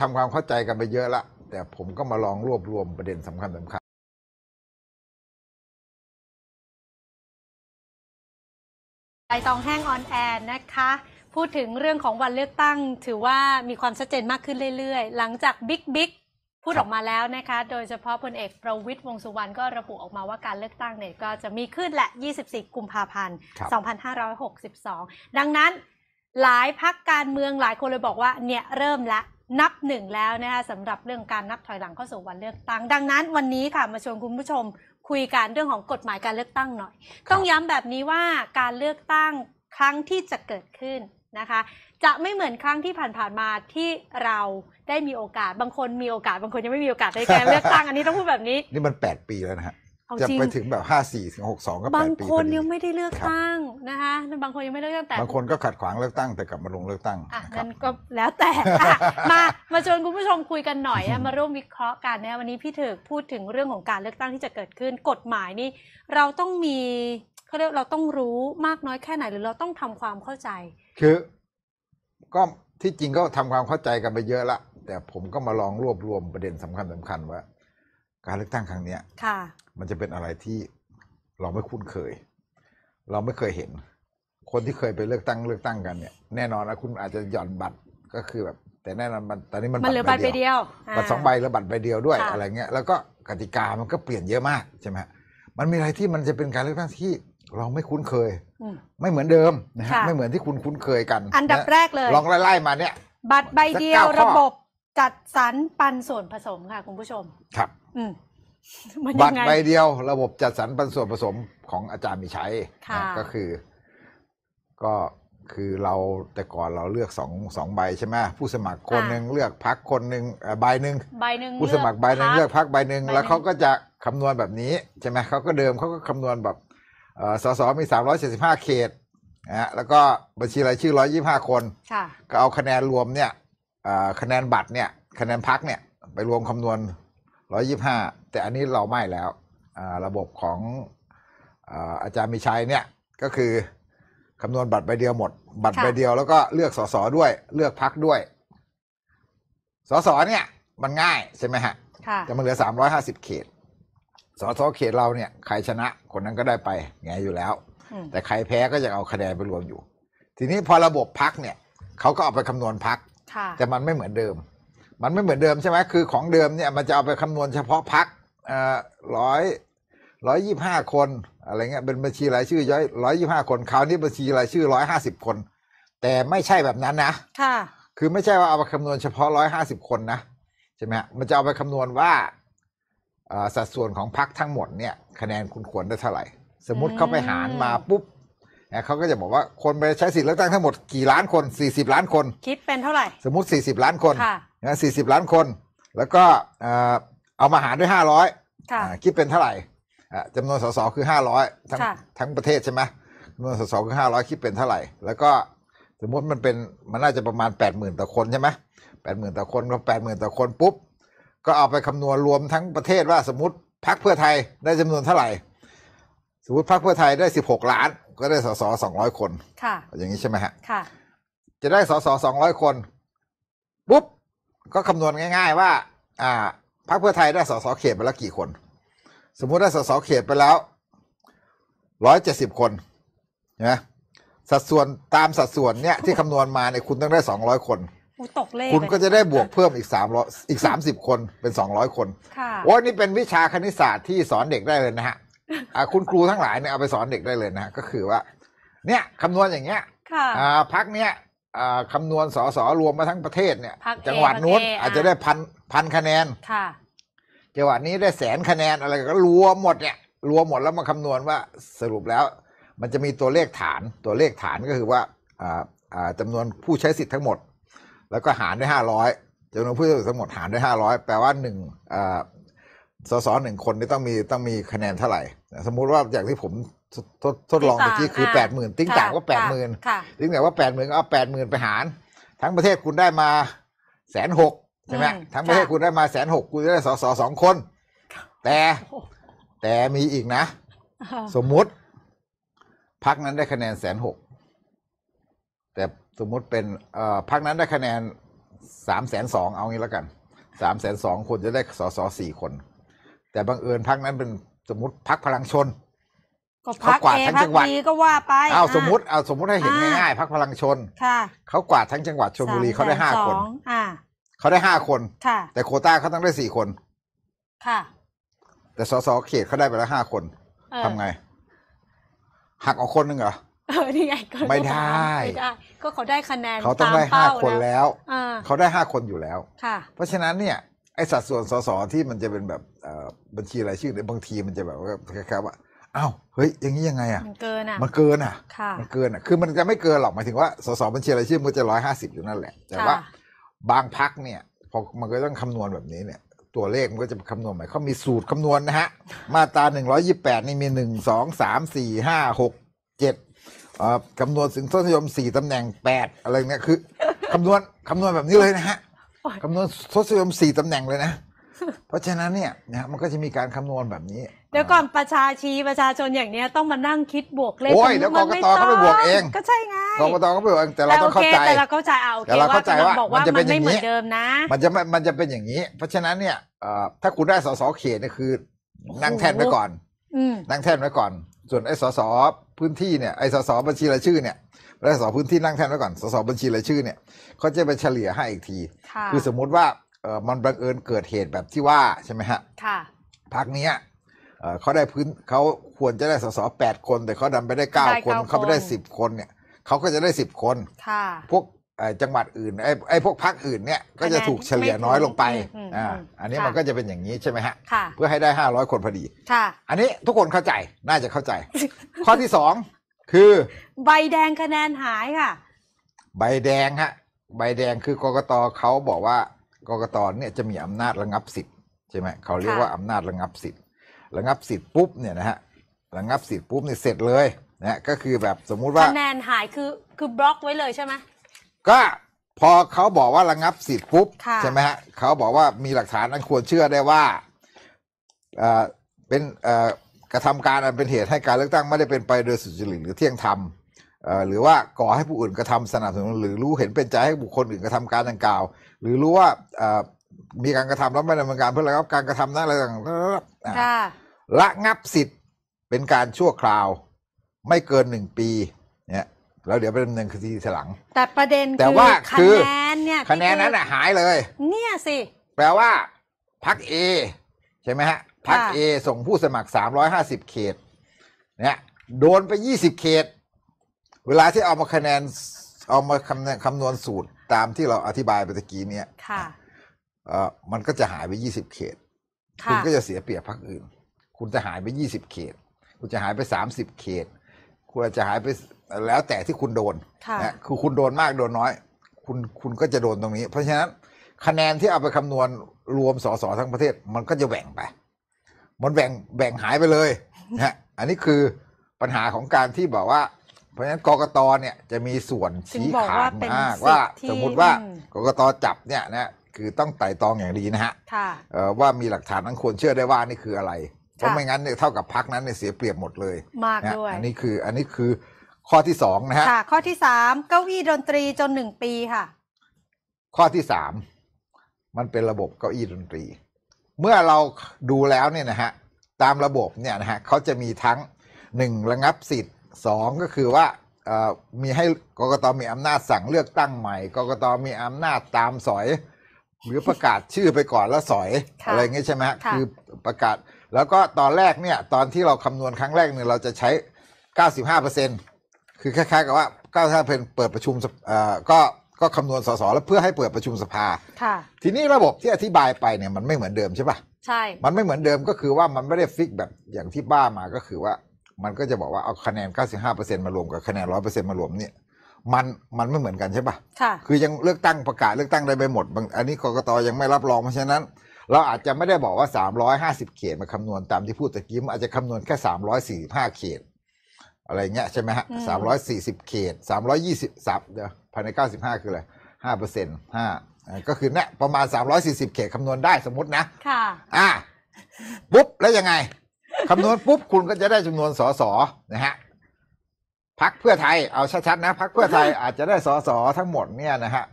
ทำความเข้าใจกันไปเยอะละ แต่ผมก็มาลองรวบรวมประเด็นสำคัญสำคัญใบตองแห้งออนแอร์นะคะ พูดถึงเรื่องของวันเลือกตั้ง ถือว่ามีความชัดเจนมากขึ้นเรื่อยๆ หลังจากบิ๊กบิ๊กพูดครับออกมาแล้วนะคะ โดยเฉพาะพลเอกประวิตยวงษ์สุวรรณก็ระบุออกมาว่าการเลือกตั้งเนี่ยก็จะมีขึ้นแหละ 24 กุมภาพันธ์ครับ2562 ดังนั้นหลายพักการเมืองหลายคนเลยบอกว่าเนี่ยเริ่มละ นับหนึ่งแล้วนะคะสำหรับเรื่องการนับถอยหลังเข้าสู่วันเลือกตั้ง ดังนั้นวันนี้ค่ะมาชวนคุณผู้ชมคุยกันเรื่องของกฎหมายการเลือกตั้งหน่อย ต้องย้ำแบบนี้ว่าการเลือกตั้งครั้งที่จะเกิดขึ้นนะคะ จะไม่เหมือนครั้งที่ผ่านๆมาที่เราได้มีโอกาสบางคนมีโอกาสบางคนยังไม่มีโอกาสในการเลือกตั้งอันนี้ต้องพูดแบบนี้ นี่มันแปดปีแล้วนะฮะเอา จะจริงไปถึงแบบห้าสี่ถึงหกสองก็แปบางดปีคนพอดียังไม่ได้เลือกครับตั้งนะคะบางคนยังไม่เลือกตั้งแต่บางคนก็ขัดขวางเลือกตั้งแต่กลับมาลงเลือกตั้งอะนะครับนั่นก็แล้วแต่อะมามาชวนคุณผู้ชมคุยกันหน่อยอะมาร่วมวิเคราะห์กันนะวันนี้พี่ถึกพูดถึงเรื่องของการเลือกตั้งที่จะเกิดขึ้นกฎหมายนี่เราต้องมีเขาเรียกเราต้องรู้มากน้อยแค่ไหนหรือเราต้องทำความเข้าใจ คือ ก็ที่จริงก็ทำความเข้าใจกันไปเยอะละแต่ผมก็มาลองรวบรวมประเด็นสำคัญสำคัญว่า การเลือกตั้งครั้งเนี้ยค่ะ มันจะเป็นอะไรที่เราไม่คุ้นเคย เราไม่เคยเห็น คนที่เคยไปเลือกตั้งเลือกตั้งกันเนี่ยแน่นอนนะคุณอาจจะหย่อนบัตรก็คือแบบ แต่แน่นอนมันตอนนี้มันมันเหลือบัตรใบเดียวบัตรสองใบแล้วบัตรใบเดียวด้วยค่ะอะไรเงี้ยแล้วก็กติกามันก็เปลี่ยนเยอะมากใช่ไหมฮะมันมีอะไรที่มันจะเป็นการเลือกตั้งที่เราไม่คุ้นเคยอืมไม่เหมือนเดิมนะฮะค่ะไม่เหมือนที่คุณคุ้นเคยกัน อันดับะแรกเลย ลองไล่ๆมาเนี่ย บัตรใบเดียวสักเก้าข้อระบบจัดสรรปันส่วนผสมค่ะคุณผู้ชม ครับอื มมันบัยัตงรไง ใบเดียวระบบจัดสรรปันส่วนผสมของอาจารย์มีชัยค่ะ นะก็คือ ก็คือเราแต่ก่อนเราเลือกสองสองใบใช่ไหมผู้สมัครคนหนึ่งเลือกพักคนหนึ่งเอ่อใบหนึ่งใบหนึ่งผู้สมัครใบหนึ่งพรรคเลือกพักใบหนึ่งใบหนึ่ง แล้วเขาก็จะคำนวณแบบนี้ใช่ไหมเขาก็เดิมเขาก็คำนวณแบบเอ่อสสมีสามร้อยเจ็ดสิบห้าเขตนะฮะแล้วก็บัญชีรายชื่อร้อยยี่ห้าคน ค่ะ ก็เอาคะแนนรวมเนี่ยเอ่อคะแนนบัตรเนี่ย คะแนนพักเนี่ย ไปรวมคำนวณ ร้อยี่ห้าแต่อันนี้เราไม่แล้วอ่าระบบของอ่าอาจารย์มีชัยเนี่ยก็คือคำนวณบัตรใบเดียวหมด บัตรค่ะใบเดียวแล้วก็เลือกสสด้วย เลือกพักด้วยสสเนี่ย มันง่ายใช่ไหมฮะค่ะจะมาเหลือสามร้อยห้าสิบเขตสสเขตเราเนี่ยใครชนะคนนั้นก็ได้ไปไงอยู่แล้วอืมแต่ใครแพ้ก็จะเอาคะแนนไปรวมอยู่ ทีนี้พอระบบพักเนี่ยเขาก็เอาไปคำนวณพักค่ะแต่มันไม่เหมือนเดิม มันไม่เหมือนเดิมใช่ไหมคือของเดิมเนี่ยมันจะเอาไปคำนวณเฉพาะพักเอ่อร้อยร้อยยี่ห้าคนอะไรเงี้ยเป็นบัญชีรายชื่อย้อยร้อยยี่ห้าคนคราวนี้บัญชีรายชื่อร้อยห้าสิบคน แต่ไม่ใช่แบบนั้นนะค่ะคือไม่ใช่ว่าเอาไปคำนวณเฉพาะร้อยห้าสิบคนนะใช่ไหมฮะมันจะเอาไปคำนวณว่าเอ่อสัดส่วนของพักทั้งหมดเนี่ยคะแนนคุณควรได้เท่าไหร่ สมมติเขาไปหารมาปุ๊บ นะเขาก็จะบอกว่าคนไปใช้สิทธิเลือกตั้งทั้งหมดกี่ล้านคนสี่สิบล้านคน คิดเป็นเท่าไหร่ สมมุติ 40 ล้านคนค่ะนะ40 ล้านคน แล้วก็เอ่อเอามาหารด้วย 500ค่ะ อ่าคิดเป็นเท่าไหร่อ่าจำนวนสสคือ 500 ทั้งค่ะ ทั้งประเทศใช่ไหมจำนวนสสคือ 500 คิดเป็นเท่าไหร่ แล้วก็สมมติมันเป็นมันน่าจะประมาณ 80,000ต่อคนใช่ไหม80,000ต่อคนก็80,000ต่อคนปุ๊บก็เอาไปคำนวณรวมทั้งประเทศว่าสมมติพรรคเพื่อไทยได้จำนวนเท่าไหร่ สมมติพรรคเพื่อไทยได้16ล้าน ก็ได้สส200คน ค่ะ อย่างนี้ใช่ไหมฮะ ค่ะ จะได้สสสองร้อยคนปุ๊บก็คำนวณง่าย ๆ ว่า อ่าพรรคเพื่อไทยได้สสเขตไปแล้วกี่คน สมมุติได้สสเขตไปแล้วร้อยเจ็ดสิบคนนะสัดส่วนตามสัดส่วนเนี่ยที่คำนวณมาเนี่ยคุณต้องได้สองร้อยคนอุยตกเลขคุณเลยก็จะได้บวกเพิ่มอีกสามร้อยอีกสามสิบคนเป็นสองร้อยคนค่ะ โอ้ยนี่เป็นวิชาคณิตศาสตร์ที่สอนเด็กได้เลยนะฮะอ่า คุณครูทั้งหลายเนี่ยเอาไปสอนเด็กได้เลยนะฮะก็คือว่า เนี่ยคำนวณอย่างเงี้ยค่ะอ่าพักเนี้ยอ่าคำนวณสสรวมมาทั้งประเทศเนี่ยพรรค A จังหวัดนู้นพรรค A อาจจะได้พันพันคะแนนค่ะจังหวัดนี้ได้แสนคะแนนอะไรก็รวมหมดเนี่ยรวมหมดแล้วมาคำนวณว่าสรุปแล้ว มันจะมีตัวเลขฐานตัวเลขฐานก็คือว่าอ่าอ่าจำนวนผู้ใช้สิทธิ์ทั้งหมด แล้วก็หารด้วยห้าร้อยจำนวนผู้ใช้สิทธิ์ทั้งหมดหารด้วยห้าร้อยแปลว่าหนึ่งอ่า สสหนึ่งคนนี่ต้องมีต้องมีคะแนนเท่าไหร่ สมมุติว่าอย่างที่ผมทดทดทดลองเมื่อกี้คืออ่าแปดหมื่นติ้งต่างว่าแปดหมื่นค่ะถึงแต่ว่าแปดหมื่นก็เอาแปดหมื่นไปหาร ทั้งประเทศคุณได้มาแสนหกใช่ไหมอืมทั้งประเทศค่ะคุณได้มาแสนหกคุณจะได้สสสองคน แต่โอ้โหแต่มีอีกนะ สมมุติพักนั้นได้คะแนนแสนหกแต่สมมุติเป็นเอ่อพักนั้นได้คะแนนสามแสนสองเอางี้แล้วกันสามแสนสองคนจะได้สสสี่คน แต่บังเอิญพักนั้นเป็นสมมติพักพลังชน ก็พักเขากวาดเอทั้งพัจักงหวัดดีก็ว่าไปอ้าวะสมมติเอาสมมติให้เห็นอ่าง่ายๆพักพลังชนค่ะเขากวาดทั้งจังหวัดชลบุรีเขาได้ห้าคนสองอ่าเขาได้ห้าคนค่ะแต่โควต้าเขาต้องได้สี่คนค่ะ แต่สสเขตเขาได้ไปแล้วห้าคนเออทำไง หักออกคนหนึ่งเหรอเออนี่ไงก็ไม่ได้ไม่ได้ ก็เขาได้คะแนนเขาต้องได้มห้าเป้คนแล้วอ่าเขาได้ห้าคนอยู่แล้วค่ะ เพราะฉะนั้นเนี่ยไอสัดส่วนสสที่มันจะเป็นแบบเอ่อ บัญชีรายชื่อเนี่ยบางทีมันจะแบบว่าคล้ายๆว่าอ้าวเฮ้ยอย่างนี้ยังไงอะมันเกินอะมันเกินอะค่ะมันเกินอะคือมันจะไม่เกินหรอกหมายถึงว่าสสบัญชีรายชื่อมันจะร้อยห้าสิบอยู่นั่นแหละ แต่ว่าค่ะบางพักเนี่ยพอมันก็ต้องคำนวณแบบนี้เนี่ย ตัวเลขมันก็จะคำนวณใหม่เขามีสูตรคำนวณนะฮะ มาตราหนึ่งร้อยี่แปดนี่มีหนึ่งสองสามสี่ห้าหกเจ็ดเอ่อคำนวณถึงทศนิยมสี่ตำแหน่งแปดอะไรเนี่ยคือคำนวณคำนวณแบบนี้เลยนะฮะโอ้ยคำนวณทศนิยมสี่ตำแหน่งเลยนะ เพราะฉะนั้นเนี่ยนะฮะมันก็จะมีการคำนวณแบบนี้ เดี๋ยวก่อนประชาชีประชาชนอย่างเนี้ยต้องมานั่งคิดบวกเลขโอ้ยสมมุเดี๋ยวมันม่กกตเขาไปบวกเอง ก็ใช่ไงกรกตก็ไปบอกแต่เราต้องเข้าใจแต่เราเข้าใจเอาโอเคแต่เราเข้าใจว่าบอกว่ามันจะเป็มันนอไม่ย่างเหมืนี้อนเดิมนะ มันจะไม่มันจะเป็นอย่างนี้ เพราะฉะนั้นเนี่ยเอ่อถ้าคุณได้สสเขตเนี่ยคือ นั่งแท่นไว้ก่อนอืมนั่งแท่นไว้ก่อน ส่วนไอ้สสพื้นที่เนี่ยไอ้สสบัญชีรายชื่อเนี่ยแล้วสสพื้นที่นั่งแท่นไว้ก่อนสสบัญชีรายชื่อเนี่ยเขาจะไปเฉลี่ยให้อีกทีค่ะคือสมมุติว่าเออ มันบังเอิญเกิดเหตุแบบที่ว่าใช่ไหมฮะค่ะพักเนี้ยเอ่อเขาได้พื้นเขาควรจะได้สสแปดคน แต่เขาดันไปได้เก้าได้คนเก้าเขาไปได้คนสิบคนเนี่ยเขาก็จะได้สิบคนค่ะพวกเอ่อจังหวัดอื่นไอ้ไอ้พวกพักอื่นเนี่ยก็จะถูกเฉลี่ยน้อยลงไปอืมอืมอ่าอืมอันนี้ค่ะมันก็จะเป็นอย่างนี้ใช่ไหมฮะค่ะเพื่อให้ได้ห้าร้อยคนพอดีค่ะอันนี้ทุกคนเข้าใจน่าจะเข้าใจ ข้อที่สองคือ ใบแดงคะแนนหายค่ะ ใบแดงฮะ ใบแดงคือกกตเขาบอกว่า กกตเนี่ยจะมีอำนาจระงับสิทธิ์ใช่ไหมเขาเรียกว่าค่ะอำนาจระงับสิทธิ์ระงับสิทธิ์ปุ๊บเนี่ยนะฮะระงับสิทธิ์ปุ๊บเนี่ยเสร็จเลยนะฮะก็คือแบบสมมุติว่าคะแนนหายคือคือบล็อกไว้เลยใช่ไหมก็พอเขาบอกว่าระงับสิทธิ์ปุ๊บค่ะใช่ไหมฮะเขาบอกว่ามีหลักฐานอันควรเชื่อได้ว่าเอ่อเป็นเอ่อกระทำการอันเป็นเหตุให้การเลือกตั้งไม่ได้เป็นไปโดยสุจริตหรือเที่ยงธรรมเอ่อหรือว่าก่อให้ผู้อื่นกระทำสนับสนุนหรือรู้เห็นเป็นใจให้บุคคลอื่นกระทำการดังกล่าว หรือรู้ว่าเอ่อมีการกระทำแล้วไม่ดำเนินการเพื่อระงับการกระทำนั้นอะไรต่างๆอะค่ะระงับสิทธิ์เป็นการชั่วคราว ไม่เกินหนึ่งปีเนี่ยแล้วเดี๋ยวไปดำเนินคดีทีหลัง แต่ประเด็นแต่คือว่าคะคือแนนเนี่ยคะแนนนั้นที่อะหายเลย เนี่ยสิ แปลว่าพักเอใช่ไหมฮะพักค่ะเอส่งผู้สมัคร350เขตเนี่ยโดนไป20เขต เวลาที่เอามาคะแนนเอามาคำนวณคำนวณสูตร ตามที่เราอธิบายไปตะกี้เนี่ยค่ะเออมันก็จะหายไป20เขตค่ะคุณก็จะเสียเปรียบพักอื่น คุณจะหายไป20เขต คุณจะหายไป30เขต คุณอาจจะหายไปแล้วแต่ที่คุณโดนค่ะนะคือคุณโดนมากโดนน้อย คุณคุณก็จะโดนตรงนี้ เพราะฉะนั้นคะแนนที่เอาไปคำนวณรวมสสทั้งประเทศ มันก็จะแบ่งไป มันแบ่งแบ่งหายไปเลยนะฮะอันนี้คือปัญหาของการที่บอกว่า เพราะฉะนั้นกกตเนี่ยจะมีส่วนถึงชี้บอกขาว่าดเป็นมากสิทธิ์ว่าที่สมมุติว่าอืมกกตจับเนี่ยนะคือต้องไต่ตองอย่างดีนะฮะค่ะเอ่อว่ามีหลักฐานนั้นควรเชื่อได้ว่านี่คืออะไร เพราะค่ะไม่งั้นเนี่ยเท่ากับพักนั้นเนี่ยเสียเปรียบหมดเลยมากนะด้วยอันนี้คืออันนี้คือข้อที่สองนะฮะค่ะข้อที่สามเก้าอี้ดนตรีจนหนึ่งปีค่ะ ข้อที่สามมันเป็นระบบเก้าอี้ดนตรี เมื่อเราดูแล้วเนี่ยนะฮะตามระบบเนี่ยนะฮะเขาจะมีทั้งหนึ่งระงับสิทธิ์ สองก็คือว่าเอ่อมีให้กกตมีอำนาจสั่งเลือกตั้งใหม่กกตมีอำนาจตามสอย หรือประกาศชื่อไปก่อนแล้วสอยค่ะอะไรอย่างเงี้ยใช่ไหมฮะค่ะคือประกาศ แล้วก็ตอนแรกเนี่ยตอนที่เราคำนวณครั้งแรกเนี่ยเราจะใช้ 95เปอร์เซ็นคือคล้ายๆกับว่า95เป็นเปิดประชุมสภเอ่อก็ก็คำนวณสสแล้วเพื่อให้เปิดประชุมสภาค่ะทีนี้ระบบที่อธิบายไปเนี่ยมันไม่เหมือนเดิมใช่ปะใช่ มันไม่เหมือนเดิมก็คือว่ามันไม่ได้ฟิกแบบอย่างที่บ้ามาก็คือว่า มันก็จะบอกว่าเอาคะแนน 95%มารวมกับคะแนน 100%มารวมเนี่ยมันมันไม่เหมือนกันใช่ปะค่ะ คือยังเลือกตั้งประกาศเลือกตั้งได้ไปหมดบางอันนี้กกตยังไม่รับรองเพราะฉะนั้น เราอาจจะไม่ได้บอกว่า 350 เขตมาคำนวณตามที่พูดตะกี้มันอาจจะคำนวณแค่ 345 เขต อะไรเงี้ยใช่ไหมฮะอืม340เขต320สับเดี๋ยวภายใน95คืออะไร5เปอร์เซ็นต์5ก็คือเนี่ยประมาณ340เขตคำนวณได้สมมตินะ ค่ะ อะปุ๊บแล้วยังไง คำนวณปุ๊บคุณก็จะได้จำนวนสสนะฮะพักเพื่อไทยเอาชัดๆนะพักเพื่อไทยอาจจะได้สสทั้งหมดเนี่ยนะฮะ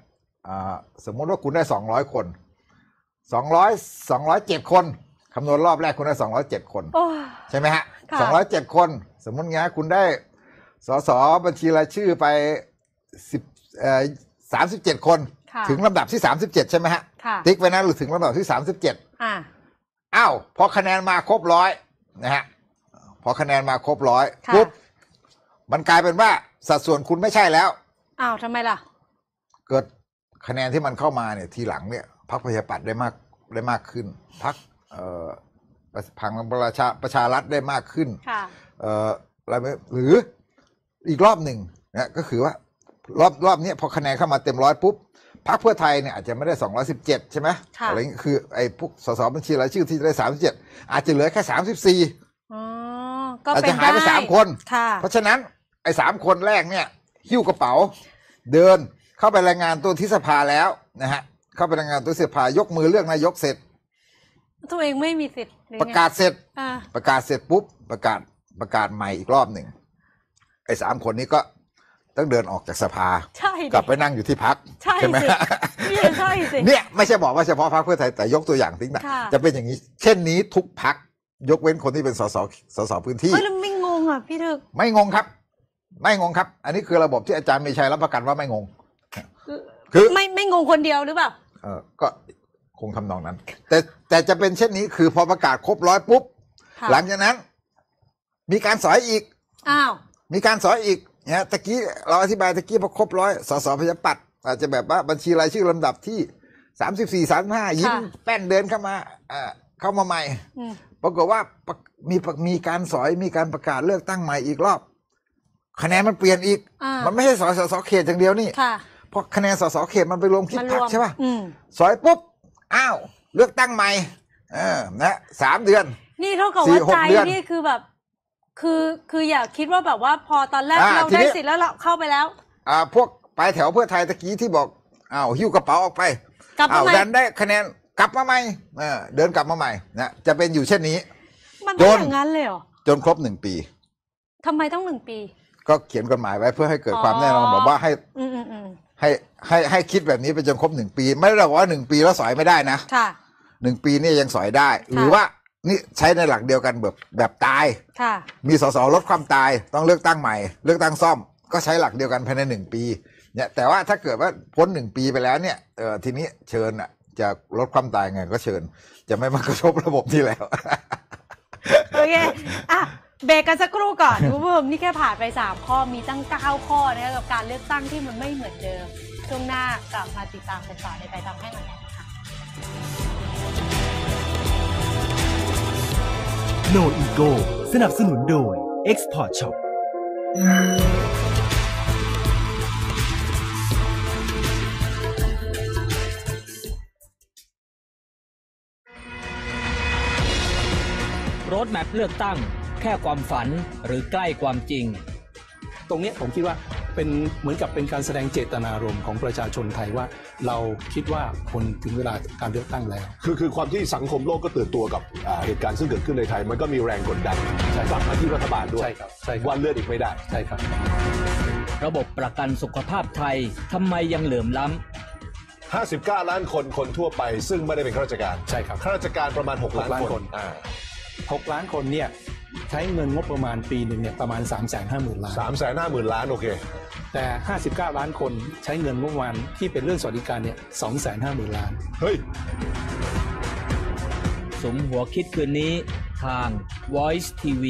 อ่าสมมุติว่าคุณได้สองร้อยคนสองร้อยสองร้อยเจ็ดคนคำนวณรอบแรกคุณได้สองร้อยเจ็ดคนโอ้ยใช่ไหมฮะค่ะสองร้อยเจ็ดคน สมมุติงี้คุณได้สสบัญชีรายชื่อไปสิบเอ่อสามสิบเจ็ดคนค่ะถึงลำดับที่สามสิบเจ็ดใช่ไหมฮะค่ะติ๊กไว้นะหรือถึงลำดับที่สามสิบเจ็ดอ่าอ้าวพอคะแนนมาครบร้อย นะฮะพอคะแนนมาครบร้อยค่ะ ปุ๊บมันกลายเป็นว่าสัดส่วนคุณไม่ใช่แล้ว อ้าวทำไมล่ะ เกิดคะแนนที่มันเข้ามาเนี่ยทีหลังเนี่ยพรรคประชาธิปัตย์ได้มากได้มากขึ้นพรรคเอ่อพังประชาประชารัฐได้มากขึ้น ค่ะ เอ่ออะไรไม่หรืออีกรอบหนึ่งนะก็คือว่ารอบรอบเนี้ยพอคะแนนเข้ามาเต็มร้อยปุ๊บ พรรคเพื่อไทยเนี่ยอาจจะไม่ได้ 217 ใช่ไหมค่ะอะไรเงี้ยคือไอ้พวกสสบัญชีรายชื่อที่ได้ 37 อาจจะเหลือแค่ 34อ๋อก็อาจเป็นจะหายไปด้สามคนค่ะเพราะฉะนั้นไอ้สามคนแรกเนี่ย หิ้วกระเป๋า เดินเข้าไปรายงานตัวที่สภาแล้วนะฮะเข้าไปรายงานตัวที่สภายกมือเลือกนายกเสร็จ ตัวเองไม่มีสิทธิ์หอประไงกาศเสร็จอ่าประกาศเสร็จปุ๊บประกาศประกาศใหม่อีกรอบหนึ่งไอ้สามคนนี้ก็ ต้องเดินออกจากสภา ใช่ดิกลับไปนั่งอยู่ที่พักใช่ไหมสินี่ใช่สิ เนี่ยไม่ใช่บอกว่าเฉพาะพักเพื่อไทยแต่ยกตัวอย่างทิ้งนะค่ะ จะเป็นอย่างนี้ เช่นนี้ทุกพักยกเว้นคนที่เป็นสสสสพื้นที่ เฮ้ยแล้วไม่งงอะพี่ถึกไม่งงครับ ไม่งงครับ อันนี้คือระบบที่อาจารย์มีชัยรับประกันว่าไม่งง คือ ไม่ไม่งงคนเดียวหรือเปล่า เออก็คงทำนองนั้น แต่แต่จะเป็นเช่นนี้คือพอประกาศครบร้อยปุ๊บ ค่ะ หลังจากนั้น มีการสอยอีก อ้าว มีการสอยอีก นะตะกี้เราอธิบายตะกี้พอครบร้อยสสพยปัตย์อาจจะแบบว่าบัญชีรายชื่อลำดับที่สามสิบสี่สามห้ายิ้มแป้นเดินเข้ามาอ่าเข้ามาใหม่อืมปรากฏว่าประมีประมีการสอยมีการประกาศเลือกตั้งใหม่อีกรอบ คะแนนมันเปลี่ยนอีกอ่ามันไม่ใช่สสสเขตอย่างเดียวนี่ค่ะเพราะคะแนนสสเขตมันไปรวมคิดมันพัรกวมใช่ป่ะอืมสอยปุ๊บอ้าว เลือกตั้งใหม่ เออนะสามเดือน นี่เท่ากับสี่ว่าหกใจเดือนนี่คือแบบ คือคืออย่าคิดว่าแบบว่าพอตอนแรกอ่าเราทีได้นี้สิทธิ์แล้วเราเข้าไปแล้ว อ่าพวกปลายแถวเพื่อไทยตะกี้ที่บอกอ้าวหิ้วกระเป๋าออกไปกลับมาอ้าวใหม่ดันได้คะแนนกลับมาใหม่เออเดินกลับมาใหม่นะจะเป็นอยู่เช่นนี้ มันจต้องนอย่างนั้นเลยเหรอจนครบหนึ่งปี ทำไมต้องหนึ่งปี ก็เขียนกฎหมายไว้เพื่อให้เกิดความอ๋อแน่นอนบอกว่าให้อืมอืมอืมให้ให้ให้คิดแบบนี้ไปจนครบหนึ่งปี ไม่ได้บอกว่าหนึ่งปีแล้วสอยไม่ได้นะค่ะ หนึ่งปีเนี่ยยังสอยได้ หรือว่า นี่ใช้ในหลักเดียวกันแบบแบบตาย ค่ะ มีสสลดความตายต้องเลือกตั้งใหม่ เลือกตั้งซ่อมก็ใช้หลักเดียวกันภายในหนึ่งปีเนี่ยแต่ว่าถ้าเกิดว่าพ้นหนึ่งปีไปแล้วเนี่ยเออทีนี้เชิญอะจะลดความตายไงก็เชิญ จะไม่มากระทบระบบที่แล้ว โอเค อะ เบรกกันสักครู่ก่อนคุณผู้ชมนี่แค่ผ่านไป 3 ข้อมีตั้ง 9 ข้อนะคะกับการเลือกตั้งที่มันไม่เหมือนเดิม ช่วงหน้ากลับมาติดตามกันต่อในไปทำให้มันแน่ค่ะ No Ego สนับสนุนโดย Export Shop รถแมพเลือกตั้ง แค่ความฝันหรือใกล้ความจริง ตรงเนี้ยผมคิดว่า เป็นเหมือนกับเป็นการแสดงเจตนารมณ์ของประชาชนไทยว่า เราคิดว่าคนถึงเวลาการเลือกตั้งแล้ว คือคือความที่สังคมโลกก็ตื่นตัวกับอ่าเหตุการณ์ซึ่งเกิดขึ้นในไทย มันก็มีแรงกดดันกลับมาที่รัฐบาลด้วยใช่ครับใช่ครับว่าเลื่อนอีกไม่ได้ ใช่ครับ ระบบประกันสุขภาพไทยทำไมยังเหลื่อมล้59 ล้านคนคนทั่วไป ซึ่งไม่ได้เป็นข้าราชการใช่ครับข้าราชการประมาณ 6 ล้านล้านคคน นอ่า 6 ล้านคนเนี่ย ใช้เงินงบประมาณปีหนึ่งเนี่ยประมาณ 3 5 0 0 0 0ล้าน สามแสนห้าหมื่นล้านโอเค แต่ 59 ล้านคนใช้เงินงบประมาณที่เป็นเรื่องสวัสดิการเนี่ย2 5 0 0 0 0 ล้าน เฮ้ยำสมหัวคิดคืนนี้ทาง Voice TV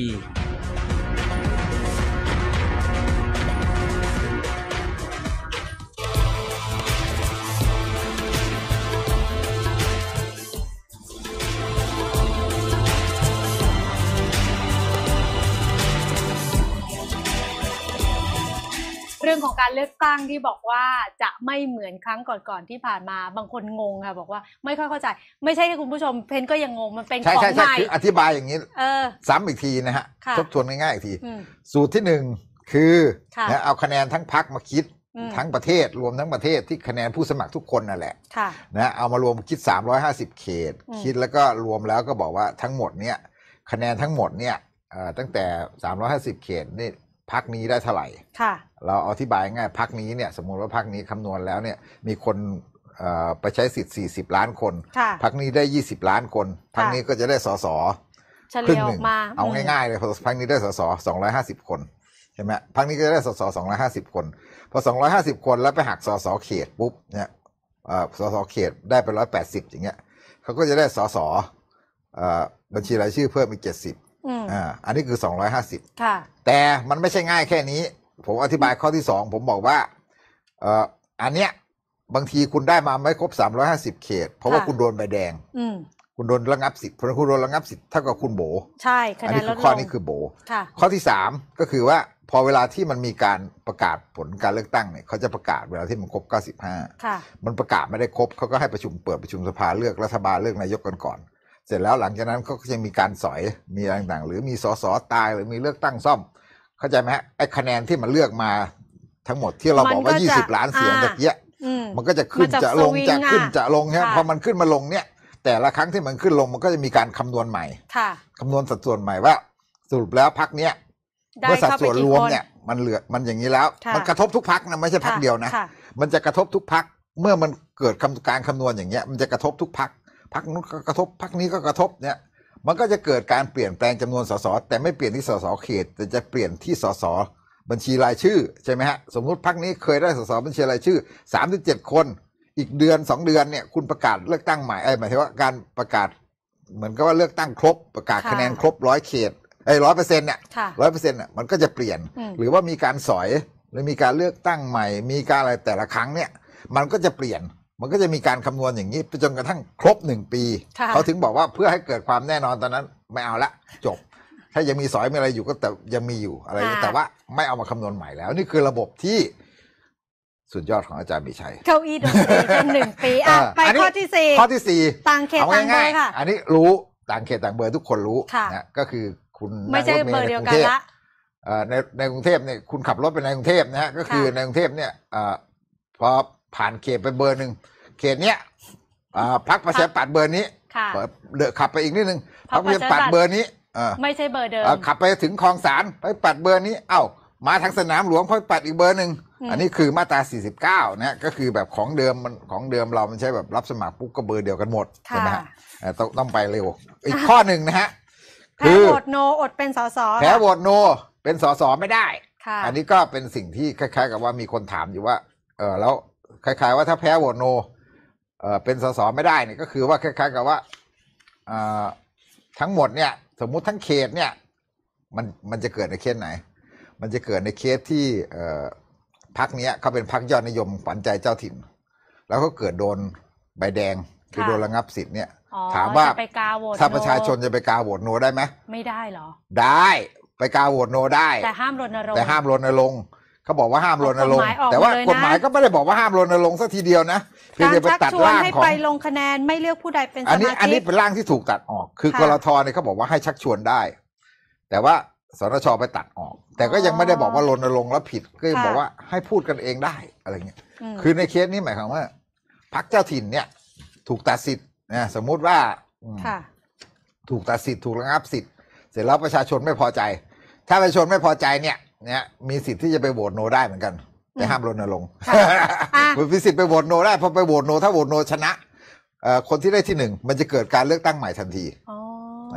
เรื่องของการเลือกตั้งที่บอกว่าจะไม่เหมือนครั้งก่อนๆที่ผ่านมาบางคนงงค่ะ บอกว่าไม่ค่อยเข้าใจ ไม่ใช่แค่คุณผู้ชมเพนก็ยังงงมันเป็นใช่ของใช่ใหใช่ม่ คืออธิบายอย่างนี้เออ ซ้ำอีกทีนะฮะค่ะ ทบทวนง่ายๆอีกที อืม สูตรที่หนึ่งคือค่ะนะเอาคะแนนทั้งพักมาคิดอืม ทั้งประเทศรวมทั้งประเทศที่คะแนนผู้สมัครทุกคนนั่นแหละค่ะ นะเอามารวมคิด 350 เขต อืม คิดแล้วก็รวมแล้วก็บอกว่าทั้งหมดเนี่ยคะแนนทั้งหมดเนี่ยเอ่อตั้งแต่ 350 เขตนี่พักนี้ได้เท่าไหร่ ค่ะ เราอธิบายง่ายพักนี้เนี่ยสมมุติว่าพักนี้คำนวณแล้วเนี่ยมีคนเอ่อไปใช้สิทธิ์ 40 ล้านคนค่ะพักนี้ได้ 20 ล้านคน พักนี้ก็จะได้สสเฉครึ่ลี่งยอหอนึ่งกมาเอาง่ายๆเลยพอพักนี้ได้สส250 คนใช่ไหมพักนี้ก็จะได้สส250 คน พอ 250 คนแล้วไปหักสสเขตปุ๊บเนี่ยเอ่อสสเขตได้ไป 180 อย่างเงี้ยเขาก็จะได้สสเอ่อบัญชีรายชื่อเพิ่มอีก 70อืมอ่าอันนี้คือ 250 ค่ะ แต่มันไม่ใช่ง่ายแค่นี้ ผมอธิบายข้อที่สองผมบอกว่าเอ่ออันเนี้ยบางทีคุณได้มาไม่ครบ350เขต เพราะว่าค่ะคุณโดนใบแดง อืมคุณโดนระงับสิทธิ์เพราะคุณโดนระงับสิทธิ์เท่ากับคุณโบ ใช่คะอัแนนี้นลคืดอลข้องนี้คือโบ ค่ะ ข้อที่สามก็คือว่าพอเวลาที่มันมีการประกาศผลการเลือกตั้งเนี่ยเขาจะประกาศเวลาที่มันครบ 95 ค่ะ มันประกาศไม่ได้ครบเขาก็ให้ประชุมเปิดประชุมสภาเลือกรัฐบาลเลือกนายกกันก่อน เสร็จแล้วหลังจากนั้นเขาก็จะมีการสอยมีอะไรต่างๆหรือมีสสตายหรือมีเลือกตั้งซ่อม เข้าใจไหมฮะไอ้คะแนนที่มันเลือกมาทั้งหมดที่เราบอกว่ามันก็จะ20 ล้านเสียงอ่าตะเกียอืมมันก็จะขึ้นมันจะจะลงสวิงจะขึ้นอะจะลงใช่ไหมค่ะพอมันขึ้นมาลงเนี่ย แต่ละครั้งที่มันขึ้นลงมันก็จะมีการคำนวณใหม่ค่ะคำนวณสัดส่วนใหม่ว่า สรุปแล้วพักเนี้ยได้เมื่อสัดเข้าไปส่วนกี่รวมคนเนี่ยมันเหลือมันอย่างนี้แล้วค่ะมันกระทบทุกพักนะไม่ใช่พักค่ะเดียวนะค่ะมันจะกระทบทุกพักเมื่อมันเกิดคำการคำนวณอย่างเงี้ย มันจะกระทบทุกพักพักนู้นก็กระทบพักนี้ก็กระทบเนี่ย มันก็จะเกิดการเปลี่ยนแปลงจำนวนสสแต่ไม่เปลี่ยนที่สสเขต แต่จะเปลี่ยนที่สสบัญชีรายชื่อใช่ไหมฮะสมมุติพักนี้เคยได้สสบัญชีรายชื่อ 37 คน อีกเดือนสองเดือนเนี่ยคุณประกาศเลือกตั้งใหม่ไอ้ยหมายถึงว่าการประกาศ เหมือนกับว่าเลือกตั้งครบ ประกาศค่ะคะแนนครบร้อยเขตไอ้ร้อยเปอร์เซ็นต์เนี่ยค่ะร้อยเปอร์เซ็นต์มันก็จะเปลี่ยนอืมหรือว่ามีการสอยหรือมีการเลือกตั้งใหม่ มีการอะไรแต่ละครั้งเนี่ย มันก็จะเปลี่ยน มันก็จะมีการคำนวณอย่างนี้ไปจนกระทั่งครบหนึ่งปีค่ะเขาถึงบอกว่าเพื่อให้เกิดความแน่นอนตอนนั้น ไม่เอาละจบ ถ้ายังมีสอยมีอะไรอยู่ก็แต่ยังมีอยู่อะไรอย่างเงี้ยอ่าแต่ว่าไม่เอามาคำนวณใหม่แล้ว นี่คือระบบที่สุดยอดของอาจารย์บิชัย เก้าอี้ดนตรีจนหนึ่งปีอะเออไปอันนี้ข้อที่สี่ข้อที่สี่ต่างเขตเอาต่างเบอง่ายร์ค่ะๆอันนี้รู้ต่างเขตต่างเบอร์ทุกคนรู้ค่ะนะก็คือคุณไม่ใช่นั่งถเบอร์ในเดียวกกันรุงทพละเอ่อในในกรุงเทพเนี่ยคุณขับรถไปในกรุงเทพนะฮะก็คือค่ะในกรุงเทพเนี่ยเอ่อพอผ่านเขตไปเบอร์หนึ่ง เขตเนี้ยอ่าพักประชาธิปัตย์เบอร์นี้ค่ะเปิดเดอะขับไปอีกนิดนึงพรพัรกคประประชาชาธิปัตย์ธิปัตย์เบอร์นี้เออไม่ใช่เบอร์เดิมเอ่อขับไปถึงคลองสารไปปัดเบอร์นี้ เอ้ามาทางสนามหลวงพอปัดอีกเบอร์หนึ่งอืมอันนี้คือมาตรา 49 นะก็คือแบบของเดิมมันของเดิมเรามันใช้แบบรับสมัครปุ๊บก็เบอร์เดียวกันหมดใช่ไหมค่ะฮะเอ่อต้องต้องไปเร็ว อีกข้อหนึ่งนะฮะแพ้คือโหวตโนอดเป็นสสแพ้โหวตโน เป็นสสไม่ได้ค่ะอันนี้ก็เป็นสิ่งที่คล้าย ๆ กับว่ามีคนถามอยู่ว่า เออแล้วคล้าย ๆ ว่าถ้าแพ้โหวตโน เออเป็นสสไม่ได้เนี่ยก็คือว่าคล้ายๆกับว่าอ่าทั้งหมดเนี่ยสมมุติทั้งเขตเนี่ยมันมันจะเกิดในเคสไหน มันจะเกิดในเคสที่เอ่อพักเนี้ยเขาเป็นพักยอดนิยมขวัญใจเจ้าถิ่น แล้วก็เกิดโดนใบแดงคือค่ะโดนระงับสิทธิ์เนี่ยอ๋อถามว่าจะไปกาโหวตถ้าประชาชนโจะไปกาโหวตโนได้ไหมไม่ได้เหรอ ได้ไปกาโหวตโนได้ แต่ห้ามรณรงค์แต่ห้ามรณรงค์ เขาบอกว่าห้ามรณรงค์กฎหมายออกแต่ว่ามาเลยนะกฎหมายก็ไม่ได้บอกว่าห้ามรณรงค์สักทีเดียวนะเพียงการแต่ไปชักตัดชวนร่างให้ของไปลงคะแนนไม่เลือกผู้ใดเป็นสอันนี้มาอันชินี้กเป็นร่างที่ถูกตัดออก คือค่ะกรทเนี่ยเขาบอกว่าให้ชักชวนได้ แต่ว่าสนชไปตัดออก แต่ก็ยังไม่ได้บอกว่ารณรงค์แล้วผิดก็ยังค่ะบอกว่าให้พูดกันเองได้อะไรเงี้ยมคือในเคสนี้หมายความว่าพักเจ้าถิ่นเนี่ย ถูกตัดสิทธิ์นะสมมุติว่าอืมค่ะถูกตัดสิทธิ์ถูกระงับสิทธิ์เสร็จแล้วประชาชนไม่พอใจ ถ้าประชาชนไม่พอใจเนี่ย เนี่ยมีสิทธิ์ที่จะไปโหวตโนได้เหมือนกัน แต่ห้ามรณรงค์ค่ะอะมีสิทธิ์ไปโหวตโนได้พอไปโหวตโนถ้าโหวตโนชนะเอ่อคนที่ได้ที่หนึ่งมันจะเกิดการเลือกตั้งใหม่ทันทีอ๋อ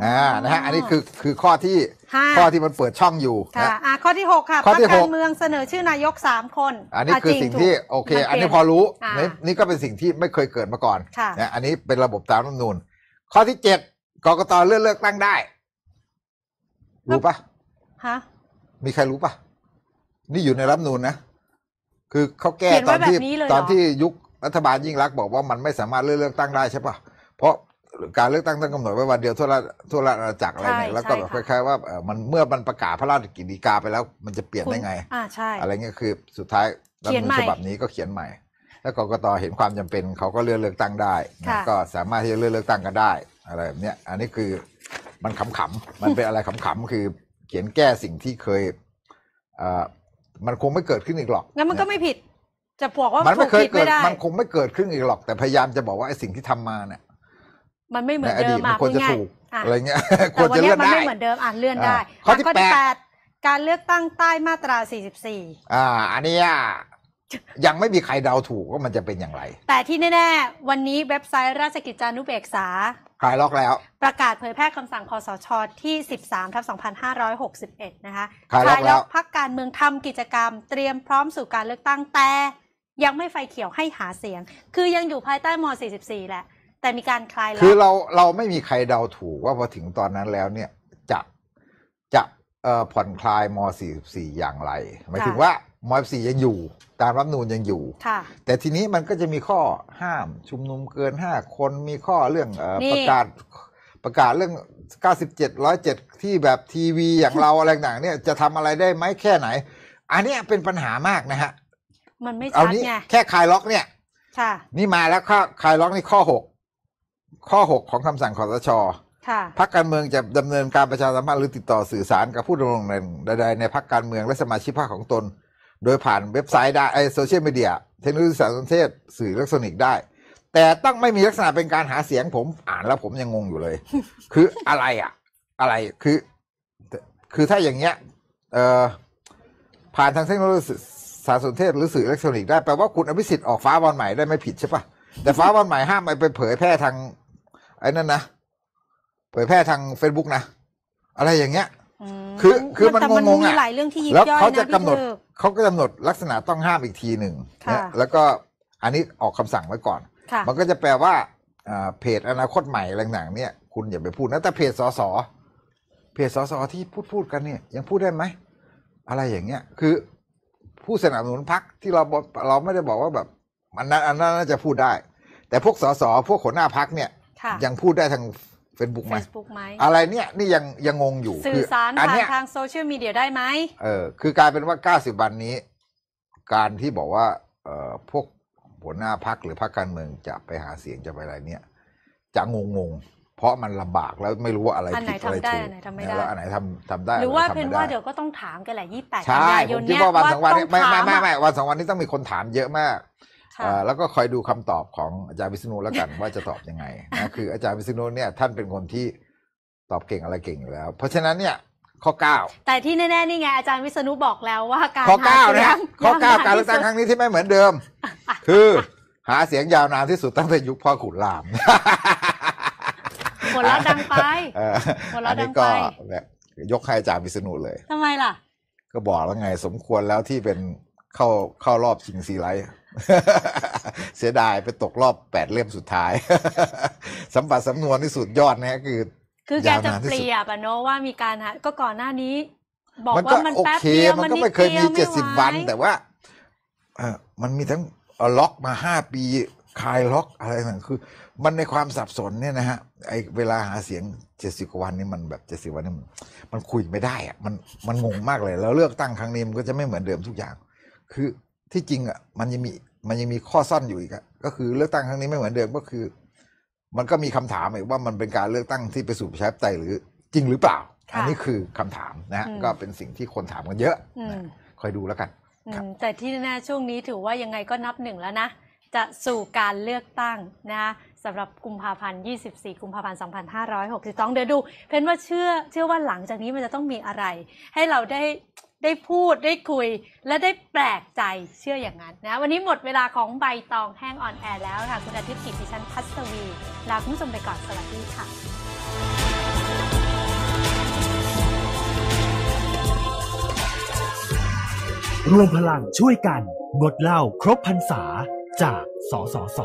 อ่านะฮะอันนี้คือคือข้อที่ห้าข้อที่มันเปิดช่องอยู่ค่ะนะอะข้อที่หกค่ะข้อพรรที่คกาหรกเมืองเสนอชื่อนายกสามคน อันนี้คือจริสิ่งที่ถูกโอเคมันอันนี้ปลี่ยพอรู้อ่านี่นี่ก็เป็นสิ่งที่ไม่เคยเกิดมาก่อนค่ะนะอันนี้เป็นระบบตามรัฐธรรมนูญข้อที่เจ็ดกกตเลือกเลือกตั้งได้รู้ปะฮะ มีใครรู้ปะนี่อยู่ในรัฐธรรมนูญนะ คือเขาแก้เขียนตไว้อนที่แบบนี้เลยเหรอตอนที่ยุครัฐบาลยิ่งรักษณ์บอกว่ามันไม่สามารถเลือกเลือกตั้งได้ใช่ปะเพราะการเลือกตั้งต้องกำหนดไว้วันเดียวทั่วราทั่วราชอาณาจักรอะไรเนี่ยใช่แล้วก็แบบใช่คค่ะล้ายๆว่าเออมันเมื่อมันประกาศพระราชกิจฎีกาไปแล้ว มันจะเปลี่ยนได้ไงคุณอ่าใช่อะไรเงี้ยคือสุดท้ายรัฐธรเขีรยมนนูใหม่ญฉบับนี้ก็เขียนใหม่ แล้วกกตเห็นความจำเป็นเขาก็เลือกเลือกตั้งได้นะค่ะก็สามารถที่จะเลือกเลือกตั้งกันได้อะไรแบบเนี้ยอันนี้คือมันขำๆมันเป็นอะไรขำๆคือ เขียนแก้สิ่งที่เคยเอ่อมันคงไม่เกิดขึ้นอีกหรอกงั้นมันก็ไม่ผิด จะบอกว่ามันไม่ถูกเคยผิดเกิไม่ดได้มันคงไม่เกิดขึ้นอีกหรอก แต่พยายามจะบอกว่าไอ้สิ่งที่ทำมาเนี่ยมันไม่เหมืในอนอเดิดีมตมันอะควรจะพูดง่ายถูกอะอะไรเงี้ยแต่ควรวันจะเนี้เลื่ยอนมันได้ไม่เหมือนเดิมอ่านเลื่อนได้อ่าข้อที่ะแปดแปดการเลือกตั้งใต้มาตรา 44 อ่า อันเนี้ยยังไม่มีใครเดาถูกว่ามันจะเป็นอย่างไร แต่ที่แน่ ๆ วันนี้เว็บไซต์ราชกิจจานุเบกษา คลายล็อกแล้ว ประกาศเผยแพร่คำสั่งคอสชที่ 13ทับ2561 นะคะคลายล็อกแล้วพักการเมืองทำกิจกรรม เตรียมพร้อมสู่การเลือกตั้งแต่ ยังไม่ไฟเขียวให้หาเสียง คือยังอยู่ภายใต้ม 44 แหละ แต่มีการคลายล็คืออกเราเราไม่มีใครเดาถูกว่าพอถึงตอนนั้นแล้วเนี่ยจะจะเอ่อผ่อนคลายม 44 อย่างไรหมายถึงว่า ม44ยังอยู่ตามรัฐธรรมนูญยังอยู่ค่ะแต่ทีนี้มันก็จะมีข้อห้ามชุมนุมเกิน5คนมีข้อเรื่องเออนี่ประกาศประกาศเรื่อง 97 107 ที่แบบทีวีอย่างเราอะไรต่างๆเนี่ยจะทำอะไรได้ไหมแค่ไหน อันเนี้ยเป็นปัญหามากนะฮะ มันไม่เอาชัดนี้ไงแค่คลายล็อกเนี่ยค่ะนี่มาแล้วข้อคลายล็อกนี่ข้อ 6 ข้อ 6 ของคำสั่งคอสชค่ะพักการเมืองจะดำเนินการประชาสัมพันธ์หรือติดต่อสื่อสารกับผู้ดำรงตำแหน่งใดๆในพักการเมืองและสมาชิกพรรคของตน โดยผ่านเว็บไซต์ได้ไอโซเชียลมีเดียเทคโนโลยีสารสนเทศสื่ออิเล็กทรอนิกส์ได้ แต่ต้องไม่มีลักษณะเป็นการหาเสียงผมอ่านแล้วผมยังงงอยู่เลย คืออะไรอะ อะไรคือ คือถ้าอย่างเงี้ยเอ่อผ่านทางเทคโนโลยีสารสนเทศหรือสื่ออิเล็กทรอนิกส์ได้แปลว่าคุณอภิสิทธิ์ออกฟ้าบอลใหม่ได้ไม่ผิดใช่ปะแต่ฟ้าบอลใหม่ห้ามไปเผยแพร่ทางไอ้นั่นนะเผยแพร่ทาง Facebook นะ อะไรอย่างเงี้ยมคือคือมันแต่มันงงๆมีอะหลายเรื่องที่ยิบแล้วย่อยเขาจะนะกำหนดพี่ เถิกเขาก็กำหนดลักษณะต้องห้ามอีกทีหนึ่งค่ะนะแล้วก็อันนี้ออกคำสั่งไว้ก่อนค่ะมันก็จะแปลว่าอ่าเพจอนาคตใหม่อะไรต่างๆเนี่ย คุณอย่าไปพูดนะแต่เพจสสเพจสสที่พูดพูดกันเนี่ย ยังพูดได้ไหมอะไรอย่างเงี้ยคือผู้สนับสนุนพักที่เราบอกเราไม่ได้บอกว่าแบบอันนั้นอันนั้นน่าจะพูดได้ แต่พวกสสพวกหัวหน้าพักเนี่ยค่ะยังพูดได้ทาง เฟซบุ๊กไหม Facebook ไหมอะไรเนี่ยนี่ยังยังงงอยู่สื่คือสารอันผ่านเนี้ยทางโซเชียลมีเดียได้ไหมเออคือกลายเป็นว่า90วันนี้ การที่บอกว่าเอ่อพวกหัวหน้าพักหรือพักการเมืองจะไปหาเสียงจะไปอะไรเนี่ย จะงงงๆเพราะมันลำบากแล้วไม่รู้ว่าอะไรอันไหนผิดอะไรทำได้ถูกอันไหนทำไม่ได้ แล้วอันไหนทำทำได้หรือว่าะไทำเป็นไม่ว่าได้เดี๋ยวก็ต้องถามกันแหละ28ใช่กันยาผยมนคิดเนี่ยว่าวันสองวันนี้ไม่ไม่ไม่ต้องถาไม่อะวันสองวันนี้ต้องมีคนถามเยอะมากค่ะเอ่อ แล้วก็คอยดูคำตอบของอาจารย์วิษณุแล้วกันว่าจะตอบยังไงนะคืออาจารย์วิษณุเนี่ยท่านเป็นคนที่ตอบเก่งอะไรเก่งอยู่แล้ว เพราะฉะนั้นเนี่ยข้อเก้าแต่ที่แน่ๆนี่ไงอาจารย์วิษณุบอกแล้วว่าการข้อเก้าหนะสียฮะงข้อเก้ายวนนการเลือกตั้งครั้งนี้ที่ไม่เหมือนเดิม คือหาเสียงยาวนานที่สุดตั้งแต่ยุคพ่อขุนรามหัวเราะดังไปเออหัวเราะอันนี้ดังก็ไปเนี่ยยกให้อาจารย์วิษณุเลยทำไมล่ะ ก็บอกแล้วไงสมควรแล้วที่เป็นเข้าเข้ารอบชิงซีไลท์ เสียดายไปตกรอบแปดเล่มสุดท้าย สัมผัสสำนวนที่สุดยอดนะคือ คือแกยาวจะนานที่เปสุดรียบอะเนอะว่ามีการหาก็ก่อนหน้านี้ บอกมันก็ว่ามันโอแป๊บเคเดียวมันก็นิไม่เคยมีดีวเจ็ดสิบไหวัน แต่ว่าเออมันมีทั้งเอาล็อกมาห้าปีคลายล็อกอะไรต่างๆคือ มันในความสับสนเนี่ยนะฮะไอเวลาหาเสียงเจ็ดสิบกว่าวันนี่มันแบบเจ็ดสิบวันนี่มันมันคุยไม่ได้อะมันมันงงมากเลย แล้วเลือกตั้งครั้งนี้มันก็จะไม่เหมือนเดิมทุกอย่าง คือ ที่จริงอะมันยังมีมันยังมีข้อซ่อนอยู่อีกอะก็คือเลือกตั้งครั้งนี้ไม่เหมือนเดิมก็คือ มันก็มีคำถามอีกว่ามันเป็นการเลือกตั้งที่ไปสู่ประชาธิปไตยหรือจริงหรือเปล่าค่ะอันนี้คือคำถามนะฮะอืมก็เป็นสิ่งที่คนถามกันเยอะอืมนะคอยดูแล้วกันอืครับมแต่ที่แน่ๆช่วงนี้ถือว่ายังไงก็นับหนึ่งแล้วนะ จะสู่การเลือกตั้งนะคะสำหรับกุมภาพันธ์ 24 กุมภาพันธ์ 2562 เดี๋ยวดู เพนว่าเชื่อเชื่อว่าหลังจากนี้มันจะต้องมีอะไร ให้เราได้ ได้พูดได้คุย และได้แปลกใจเชื่ออย่างนั้นนะ วันนี้หมดเวลาของใบตองแห้งออนแอร์แล้วค่ะ คุณอาทิตย์กิจดิฉันพัสวีลาคุณผู้ชมไปก่อนสวัสดีค่ะรวมพลังช่วยกัน งดเหล้าครบพรรษาจากสสส